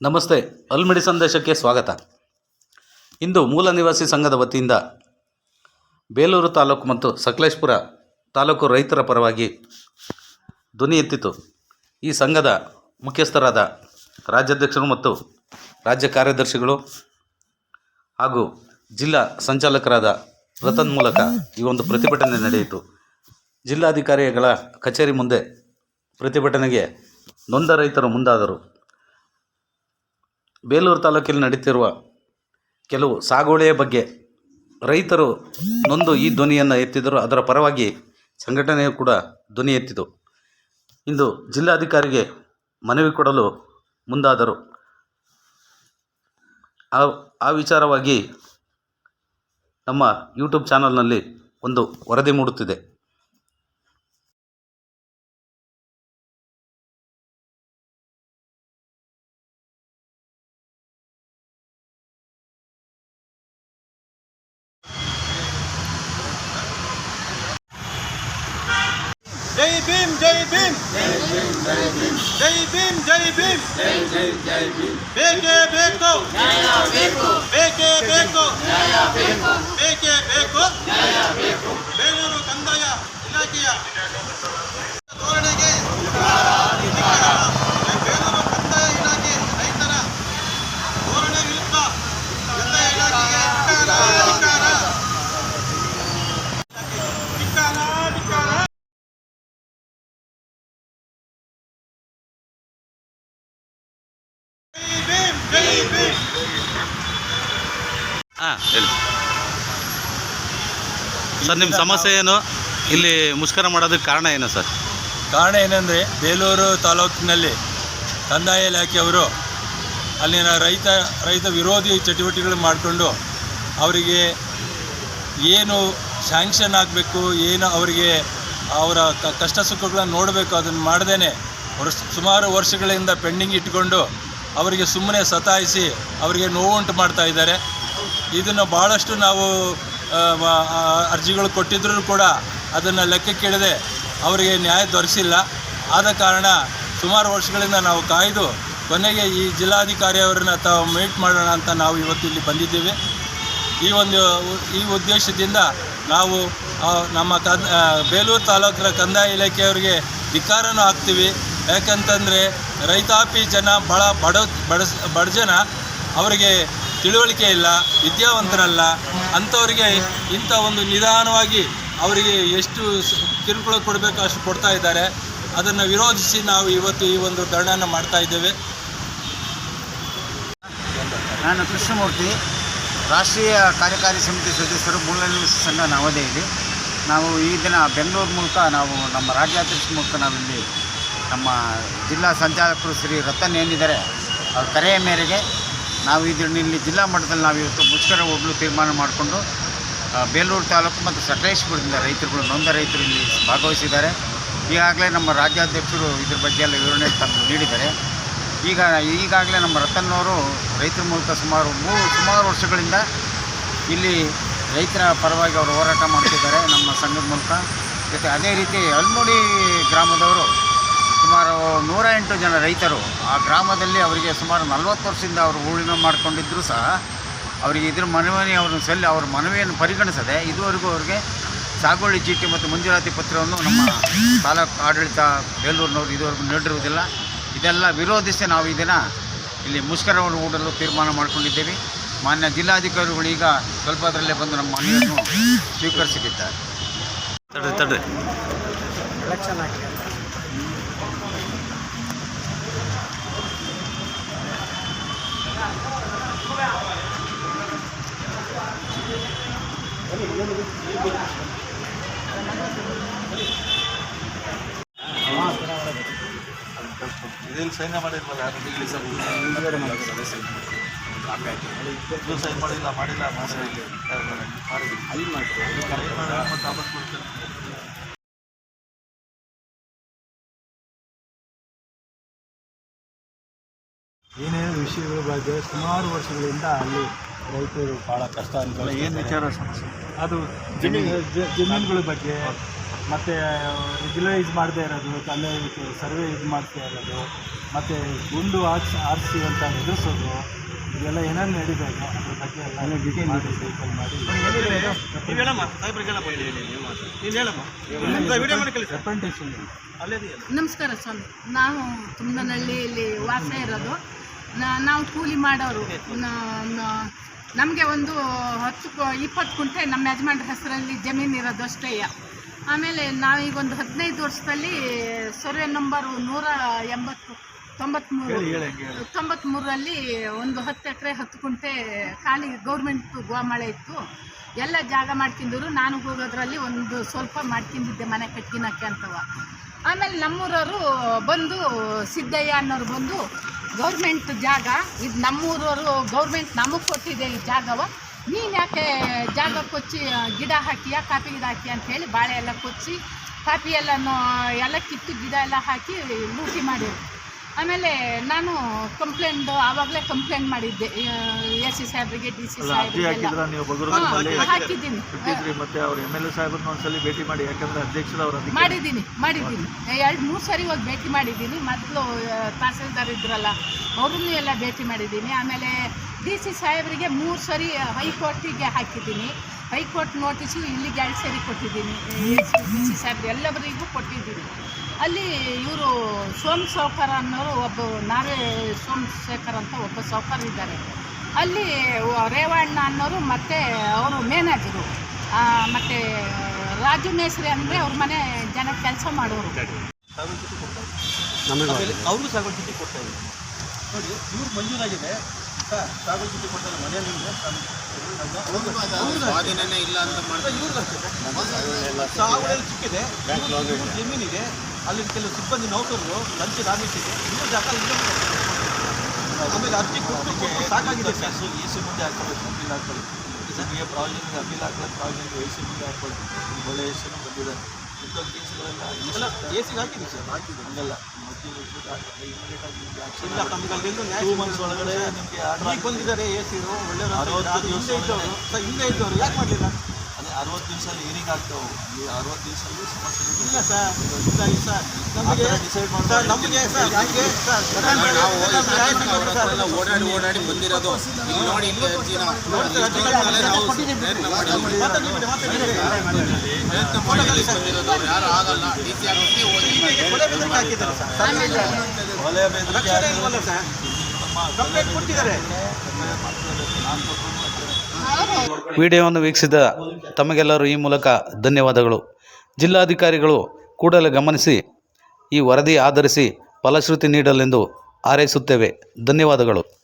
ನಮಸ್ತೆ, ಅಲ್ಮಿಡಿ ಸಂದೇಶಕ್ಕೆ ಸ್ವಾಗತ. ಇಂದು ಮೂಲ ನಿವಾಸಿ ಸಂಘದ ವತಿಯಿಂದ ಬೇಲೂರು ತಾಲೂಕು ಮತ್ತು ಸಕಲೇಶ್ಪುರ ತಾಲೂಕು ರೈತರ ಪರವಾಗಿ ಧ್ವನಿ ಎತ್ತಿತು. ಈ ಸಂಘದ ಮುಖ್ಯಸ್ಥರಾದ ರಾಜ್ಯಾಧ್ಯಕ್ಷರು ಮತ್ತು ರಾಜ್ಯ ಕಾರ್ಯದರ್ಶಿಗಳು ಹಾಗೂ ಜಿಲ್ಲಾ ಸಂಚಾಲಕರಾದ ರತನ್ ಮೂಲಕ ಈ ಒಂದು ಪ್ರತಿಭಟನೆ ನಡೆಯಿತು. ಜಿಲ್ಲಾಧಿಕಾರಿಗಳ ಕಚೇರಿ ಮುಂದೆ ಪ್ರತಿಭಟನೆಗೆ ನೊಂದ ರೈತರು ಮುಂದಾದರು. ಬೇಲೂರು ತಾಲೂಕಿನಲ್ಲಿ ನಡೀತಿರುವ ಕೆಲವು ಸಾಗುವಳಿಯ ಬಗ್ಗೆ ರೈತರು ನೊಂದು ಈ ಧ್ವನಿಯನ್ನು ಎತ್ತಿದರು. ಅದರ ಪರವಾಗಿ ಸಂಘಟನೆಯು ಕೂಡ ಧ್ವನಿ ಎತ್ತಿತು. ಇಂದು ಜಿಲ್ಲಾಧಿಕಾರಿಗೆ ಮನವಿ ಕೊಡಲು ಮುಂದಾದರು. ಆ ಆ ವಿಚಾರವಾಗಿ ನಮ್ಮ ಯೂಟ್ಯೂಬ್ ಚಾನಲ್ನಲ್ಲಿ ಒಂದು ವರದಿ ಮೂಡುತ್ತಿದೆ. ಜೈ ಭೀಮ್ ಜೈ ಭೀಮ್. ಜೈ ಭೀಮ್ ಜೈ ಭೀಮ್. ಬೇಕೇ ಬೇಕು. ಬೇಕೇ ಬೇಕು. ಬೇಕೇ ಬೇಕು. ಬೇಲೂರು ಕಂದಾಯ ಇಲಾಖೆಯ ಧೋರಣೆಗೆ ಧಿಕ್ಕಾರ. ಬೇಲೂರು ಕಂದಾಯ ಇಲಾಖೆ ರೈತರ ಧೋರಣೆ ವಿರುದ್ಧ ಕಂದಾಯ ಇಲಾಖೆಗೆ ಧಿಕ್ಕಾರ, ಧಿಕ್ಕಾರ. ಧಿಕ್ಕಾರ, ಧಿಕ್ಕಾರ. ಜೈ ಭೀಮ್ ಜೈ ಭೀಮ್ ಹಾಂ ಸರ್, ನಿಮ್ಮ ಸಮಸ್ಯೆ ಏನು? ಇಲ್ಲಿ ಮುಷ್ಕರ ಮಾಡೋದಕ್ಕೆ ಕಾರಣ ಏನು ಸರ್? ಕಾರಣ ಏನಂದರೆ ಬೇಲೂರು ತಾಲೂಕಿನಲ್ಲಿ ಕಂದಾಯ ಇಲಾಖೆಯವರು ಅಲ್ಲಿನ ರೈತ ರೈತ ವಿರೋಧಿ ಚಟುವಟಿಕೆಗಳು ಮಾಡಿಕೊಂಡು ಅವರಿಗೆ ಏನು ಸ್ಯಾಂಕ್ಷನ್ ಆಗಬೇಕು, ಏನು ಅವರಿಗೆ ಅವರ ಕಷ್ಟ ಸುಖಗಳನ್ನ ನೋಡಬೇಕು, ಅದನ್ನು ವರ್ಷ ಸುಮಾರು ವರ್ಷಗಳಿಂದ ಪೆಂಡಿಂಗ್ ಇಟ್ಕೊಂಡು ಅವರಿಗೆ ಸುಮ್ಮನೆ ಸತಾಯಿಸಿ ಅವರಿಗೆ ನೋವುಂಟು ಮಾಡ್ತಾ ಇದ್ದಾರೆ. ಇದನ್ನು ಭಾಳಷ್ಟು ನಾವು ಅರ್ಜಿಗಳು ಕೊಟ್ಟಿದ್ರೂ ಕೂಡ ಅದನ್ನು ಲೆಕ್ಕಕ್ಕಿಡದೆ ಅವರಿಗೆ ನ್ಯಾಯ ದೊರೆಸಿಲ್ಲ. ಆದ ಕಾರಣ ಸುಮಾರು ವರ್ಷಗಳಿಂದ ನಾವು ಕಾಯ್ದು ಕೊನೆಗೆ ಈ ಜಿಲ್ಲಾಧಿಕಾರಿಯವರನ್ನ ತಾವು ಮೀಟ್ ಮಾಡೋಣ ಅಂತ ನಾವು ಇವತ್ತು ಇಲ್ಲಿ ಬಂದಿದ್ದೇವೆ. ಈ ಒಂದು, ಈ ಉದ್ದೇಶದಿಂದ ನಾವು ನಮ್ಮ ಕಂದ ಬೇಲೂರು ತಾಲೂಕಿನ ಕಂದಾಯ ಇಲಾಖೆಯವರಿಗೆ ಧಿಕ್ಕಾರನೂ ಹಾಕ್ತೀವಿ. ಯಾಕಂತಂದರೆ ರೈತಾಪಿ ಜನ ಭಾಳ ಬಡ ಬಡ ಬಡ ಜನ, ಅವರಿಗೆ ತಿಳುವಳಿಕೆ ಇಲ್ಲ, ವಿದ್ಯಾವಂತರಲ್ಲ, ಅಂಥವ್ರಿಗೆ ಇಂಥ ಒಂದು ನಿಧಾನವಾಗಿ ಅವರಿಗೆ ಎಷ್ಟು ಕಿರುಕುಳ ಕೊಡಬೇಕು ಅಷ್ಟು ಕೊಡ್ತಾ ಇದ್ದಾರೆ. ಅದನ್ನು ವಿರೋಧಿಸಿ ನಾವು ಇವತ್ತು ಈ ಒಂದು ಧರಣನ ಮಾಡ್ತಾ ಇದ್ದೇವೆ. ನಾನು ಕೃಷ್ಣಮೂರ್ತಿ, ರಾಷ್ಟ್ರೀಯ ಕಾರ್ಯಕಾರಿ ಸಮಿತಿ ಸದಸ್ಯರು ಮೂಲ ನಿವಾಸಿ ಸಂಘ ನವದೆಹಲಿ. ನಾವು ಈ ದಿನ ಬೆಂಗಳೂರು ಮೂಲಕ ನಾವು ನಮ್ಮ ರಾಜ್ಯಾಧ್ಯಕ್ಷ ಮೂಲಕ ನಾವಿಲ್ಲಿ ನಮ್ಮ ಜಿಲ್ಲಾ ಸಂಚಾಲಕರು ಶ್ರೀ ರತನ್ ಏನಿದ್ದಾರೆ, ಅವ್ರ ಕರೆಯ ಮೇರೆಗೆ ನಾವು ಇದನ್ನು ಇಲ್ಲಿ ಜಿಲ್ಲಾ ಮಟ್ಟದಲ್ಲಿ ನಾವು ಇವತ್ತು ಮುಷ್ಕರ ಹೋಗಲು ತೀರ್ಮಾನ ಮಾಡಿಕೊಂಡು ಬೇಲೂರು ತಾಲೂಕು ಮತ್ತು ಸಕಲೇಶ್ಪುರದಿಂದ ರೈತರುಗಳು, ನೊಂದ ರೈತರು ಇಲ್ಲಿ ಭಾಗವಹಿಸಿದ್ದಾರೆ. ಈಗಾಗಲೇ ನಮ್ಮ ರಾಜ್ಯಾಧ್ಯಕ್ಷರು ಇದ್ರ ಬಗ್ಗೆ ಎಲ್ಲ ವಿವರಣೆ ತಂದು ನೀಡಿದ್ದಾರೆ. ಈಗ, ಈಗಾಗಲೇ ನಮ್ಮ ರತನ್ನವರು ರೈತರ ಮೂಲಕ ಸುಮಾರು ಮೂರು ಸುಮಾರು ವರ್ಷಗಳಿಂದ ಇಲ್ಲಿ ರೈತರ ಪರವಾಗಿ ಅವರು ಹೋರಾಟ ಮಾಡ್ತಿದ್ದಾರೆ ನಮ್ಮ ಸಂಘದ ಮೂಲಕ. ಜೊತೆ ಅದೇ ರೀತಿ ಅಲ್ಮುಡಿ ಗ್ರಾಮದವರು ಸುಮಾರು ನೂರ ಎಂಟು ಜನ ರೈತರು ಆ ಗ್ರಾಮದಲ್ಲಿ ಅವರಿಗೆ ಸುಮಾರು ನಲವತ್ತು ವರ್ಷದಿಂದ ಅವರು ಉಳುಮೆ ಮಾಡಿಕೊಂಡಿದ್ದರೂ ಸಹ. ಅವರಿಗೆ ಇದ್ರ ಮನವಿ ಅವ್ರನ್ನ ಸಲ್ಲಿ ಅವ್ರ ಮನವಿಯನ್ನು ಪರಿಗಣಿಸದೆ ಇದುವರೆಗೂ ಅವರಿಗೆ ಸಾಗುವಳಿ ಚೀಟಿ ಮತ್ತು ಮಂಜೂರಾತಿ ಪತ್ರವನ್ನು ನಮ್ಮ ತಾಲೂಕು ಆಡಳಿತ ಬೇಲೂರಿನವರು ಇದುವರೆಗೂ ನೀಡಿರುವುದಿಲ್ಲ. ಇದೆಲ್ಲ ವಿರೋಧಿಸಿ ನಾವು ಇದನ್ನು ದಿನ ಇಲ್ಲಿ ಮುಷ್ಕರವನ್ನು ಹೂಡಲು ತೀರ್ಮಾನ ಮಾಡಿಕೊಂಡಿದ್ದೇವೆ. ಮಾನ್ಯ ಜಿಲ್ಲಾಧಿಕಾರಿಗಳು ಈಗ ಸ್ವಲ್ಪದರಲ್ಲೇ ಬಂದು ನಮ್ಮ ಮನವಿಯನ್ನು ಸ್ವೀಕರಿಸಲಿದ್ದಾರೆ ತಡ್ರಿ ತಡ್ರಿ ಇದೇನು ಸೈನ್ ಮಾಡಿಲ್ವಲ್ಲ ಇದು ಸೈನ್ ಮಾಡಿಲ್ಲ ಮಾಡಿಲ್ಲ ಮಾಡಿಲ್ಲ ಏನೇನು ವಿಷಯಗಳ ಬಗ್ಗೆ ಸುಮಾರು ವರ್ಷಗಳಿಂದ ಅಲ್ಲಿ ರೈತರು ಭಾಳ ಕಷ್ಟ ಅನ್ಕೊಳ್ಳಿ ಏನು ವಿಚಾರ ಸಮಸ್ಯೆ? ಅದು ಜಮೀನು ಜಮೀನುಗಳ ಬಗ್ಗೆ ಮತ್ತು ರೆಗ್ಯುಲರೈಸ್ ಮಾಡದೇ ಇರೋದು ಕಲೆ ಸರ್ವೆ ಇದು ಮಾಡ್ತಾ ಇರೋದು ಮತ್ತು ಗುಂಡು ಆರ್ಸ್ ಆರಿಸಿ ಅಂತ ಎದುರಿಸೋದು ಇದೆಲ್ಲ ಏನೇನು ನಡೀಬೇಕು ಅದ್ರ ಬಗ್ಗೆ ಎಲ್ಲ ಡಿಟೇಲ್ ಮಾಡಿ ಡೀಟೇಲ್ ಮಾಡಿ. ನಮಸ್ಕಾರ ಸ್ವಾಮಿ. ನಾವು ತುಮನಹಳ್ಳಿಯಲ್ಲಿ ವಾಸ ಇರೋದು. ನಾವು ಕೂಲಿ ಮಾಡೋರು. ನಮಗೆ ಒಂದು ಹತ್ತು ಕು- ಇಪ್ಪತ್ತು ಕುಂಟೆ ನಮ್ಮ ಯಜಮಾನ್ರ ಹೆಸರಲ್ಲಿ ಜಮೀನು ಇರೋದು ಅಷ್ಟೇ. ಆಮೇಲೆ ನಾವೀಗ ಒಂದು ಹದಿನೈದು ವರ್ಷದಲ್ಲಿ ಸರ್ವೆ ನಂಬರು ನೂರ ಎಂಬತ್ತು ತೊಂಬತ್ತ್ಮೂರು ತೊಂಬತ್ತ್ಮೂರರಲ್ಲಿ ಒಂದು ಹತ್ತು ಎಕರೆ ಹತ್ತು ಕುಂಟೆ ಖಾಲಿ ಗೌರ್ಮೆಂಟ್ ಗೋಮಾಳೆ ಇತ್ತು. ಎಲ್ಲ ಜಾಗ ಮಾಡ್ಕೊಂಡಿದ್ರು ನಾನು ಹೋಗೋದ್ರಲ್ಲಿ ಒಂದು ಸ್ವಲ್ಪ ಮಾಡ್ಕೊಂಡಿದ್ದೆ ಮನೆ ಕಟ್ಕಿನಕ್ಕೆ ಅಂತವ. ಆಮೇಲೆ ನಮ್ಮೂರವರು ಬಂದು ಸಿದ್ದಯ್ಯ ಅನ್ನೋರು ಬಂದು ಗೌರ್ಮೆಂಟ್ ಜಾಗ. ಇದು ನಮ್ಮೂರವರು ಗೌರ್ಮೆಂಟ್ ನಮಗೆ ಕೊಟ್ಟಿದೆ ಈ ಜಾಗವ. ನೀನು ಯಾಕೆ ಜಾಗ ಕೊಚ್ಚಿ ಗಿಡ ಹಾಕಿಯ, ಕಾಫಿ ಗಿಡ ಹಾಕಿ ಅಂತ ಹೇಳಿ ಬಾಳೆ ಎಲ್ಲ ಕೊಚ್ಚಿ, ಕಾಫಿ ಎಲ್ಲನೂ, ಎಲ್ಲ ಕಿತ್ತು ಗಿಡ ಎಲ್ಲ ಹಾಕಿ ಲೂಟಿ ಮಾಡಿರು ಆಮೇಲೆ ನಾನು ಕಂಪ್ಲೇಂಟ್ ಆವಾಗಲೇ ಕಂಪ್ಲೇಂಟ್ ಮಾಡಿದ್ದೆ. ಎಸ್ ಸಿ ಸಾಹೇಬ್ರಿಗೆ ಡಿ ಸಿ ಸಾಹೇಬ್ರಿಗೆ ನೀವು ಹಾಕಿದ್ದೀನಿ. ಮತ್ತೆ ಅವ್ರು ಎಂ ಎಲ್ ಎ ಸಾಹೇಬ್ರನ್ನ ಒಂದ್ಸಲಿ ಭೇಟಿ ಮಾಡಿ ಯಾಕಂದ್ರೆ ಅಧ್ಯಕ್ಷರವರು ಅವ್ರ ಮಾಡಿದ್ದೀನಿ ಮಾಡಿದ್ದೀನಿ. ಎರಡು ಮೂರು ಸರಿ ಹೋಗಿ ಭೇಟಿ ಮಾಡಿದ್ದೀನಿ. ಮೊದಲು ತಹಸೀಲ್ದಾರ್ ಇದ್ರಲ್ಲ ಅವ್ರನ್ನೂ ಎಲ್ಲ ಭೇಟಿ ಮಾಡಿದ್ದೀನಿ. ಆಮೇಲೆ ಡಿ ಸಿ ಸಾಹೇಬರಿಗೆ ಮೂರು ಸರಿ ಹೈಕೋರ್ಟಿಗೆ ಹಾಕಿದ್ದೀನಿ. ಹೈಕೋರ್ಟ್ ನೋಟಿಸು ಇಲ್ಲಿಗೆ ಎರಡು ಸರಿ ಕೊಟ್ಟಿದ್ದೀನಿ. ಡಿ ಸಿ ಸಾಹೇಬ್ರು ಎಲ್ಲವರಿಗೂ ಕೊಟ್ಟಿದ್ದೀನಿ. ಅಲ್ಲಿ ಇವರು ಸೋಮ್ ಸೌಕರ್ ಅನ್ನೋರು ಒಬ್ಬ ನಾವೇ ಸೋಮಶೇಖರ್ ಅಂತ ಒಬ್ಬ ಸೌಕರ್ ಇದ್ದಾರೆ. ಅಲ್ಲಿ ರೇವಣ್ಣ ಅನ್ನೋರು ಮತ್ತು ಅವರು ಮ್ಯಾನೇಜರು ಮತ್ತು ರಾಜು ಮೇಸ್ರಿ ಅಂದರೆ ಅವ್ರ ಮನೆ ಜನ ಕೆಲಸ ಮಾಡೋರು. ಅವರು ಸಾಗೋ ಚೀಟಿ ಕೊಡ್ತಾ ಇದ್ದಾರೆ ನೋಡಿ ಇವ್ರು ಮಂಜೂರಾಗಿದೆ. ಸರ್ ಸಾಗೋ ಚೀಟಿ ಕೊಡ್ತಾರೆ ಮನೆಯಲ್ಲಿ ಸಾಗುವಳಿ ಸಿಕ್ಕಿದೆ. ಇವ್ರ ಜಮೀನಿದೆ ಅಲ್ಲಿ ಕೆಲವು ಸಿಬ್ಬಂದಿ ನೌಕರರು ಲಂಚ ಆಮಿಷಿದೆ ಇನ್ನೂ ಜಾಗ ಆಮೇಲೆ ಅರ್ಜಿ ಕೊಟ್ಟು ಸಾಕಾಗಿದೆ. ಸರ್ ಎ ಸಿ ಮುಂದೆ ಹಾಕೊಳ್ಬೇಕು ಅಪೀಲ್ ಹಾಕ್ಕೊಳ್ಳಿ ನಿಮಗೆ ಪ್ರಾವಿಷನ್ಗೆ ಅಪೀಲ್ ಹಾಕೊಳ್ಳಿ ಪ್ರಾವಿಷನ್ಗೆ ಎ ಸಿ ಮುಂದೆ ಹಾಕ್ಕೊಳ್ಳಿ ಒಳ್ಳೆ ಎ ಸಿನೂ ಬಂದಿದೆ. ಇಂಥದ್ದು ಕೇಸ್ಗಳೆಲ್ಲ ಎಲ್ಲ ಎ ಸಿಗೆ ಹಾಕಿದ್ದೀವಿ ಸರ್. ಹಾಕಿದ್ದೀವಿ ಹಂಗಲ್ಲ. ಟೂ ಮಂತ್ಸ್ ಒಳಗಡೆ ನಿಮಗೆ ಬಂದಿದ್ದಾರೆ ಎ ಸಿ ಒಳ್ಳೆ ಸರ್ ಹಿಂದೆ ಇದ್ದವರು. ಯಾಕೆ ಮಾಡಲಿಲ್ಲ? ಅರವತ್ತು ದಿವಸ ಏನಿಗೆ ಆಗ್ತಾವೆ. ಈ ಅರವತ್ತು ದಿವಸದಲ್ಲಿ ಸಮಸ್ಯೆ ಇಲ್ಲ ಸರ್ ಇಲ್ಲ ಇಲ್ಲ ಸರ್. ನಮಗೆ ಡಿಸೈಡ್ ಮಾಡಿ ಸರ್ ನಮಗೆ ಸರ್ ಹಂಗೆ ಸರ್. ಓಡಾಡಿ ಓಡಾಡಿ ಬಂದಿರೋದು. ಇಲ್ಲಿ ನೋಡಿ ಇಲ್ಲಿ ಅರ್ಜಿನ. ಪ್ರಯತ್ನ ಮಾಡಿ ಇಲ್ಲಿ ಬಂದಿರೋದು. ಯಾರು ಆಗಲ್ಲ. ಡಿ ಸಿ ಆಫೀಸ್ಗೆ ಹೋಗಿ ಒಲೆ ಬೆದರಿಕೆ ಆಗಿಲ್ಲ ಸರ್. ಕಂಪ್ಲೇಂಟ್ ಕೊಟ್ಟಿದ್ದಾರೆ ವಿಡಿಯೋವನ್ನು ವೀಕ್ಷಿಸಿದ ತಮಗೆಲ್ಲರೂ ಈ ಮೂಲಕ ಧನ್ಯವಾದಗಳು. ಜಿಲ್ಲಾಧಿಕಾರಿಗಳು ಕೂಡಲೇ ಗಮನಿಸಿ, ಈ ವರದಿ ಆಧರಿಸಿ ಫಲಶ್ರುತಿ ನೀಡಲೆಂದು ಹಾರೈಸುತ್ತೇವೆ. ಧನ್ಯವಾದಗಳು.